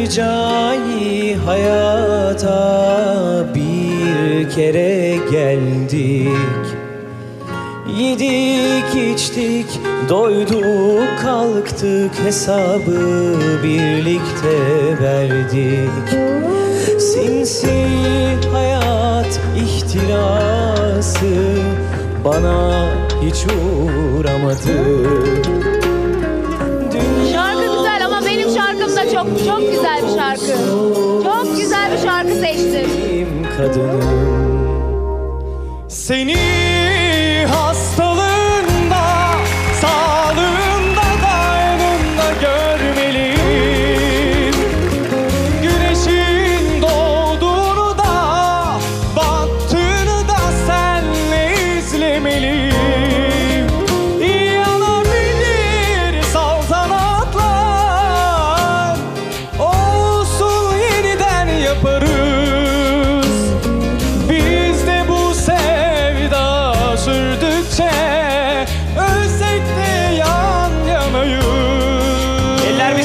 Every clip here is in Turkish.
Hercai hayata bir kere geldik Yedik içtik doyduk kalktık hesabı birlikte verdik Sinsi hayat ihtirası bana hiç uğramadı Şarkı güzel ama benim şarkım da çok çok güzel bir şarkı. Çok güzel bir şarkı seçtim. benim kadınım Seni Eller bir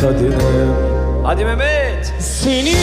kadınım Hadi Mehmet. Seni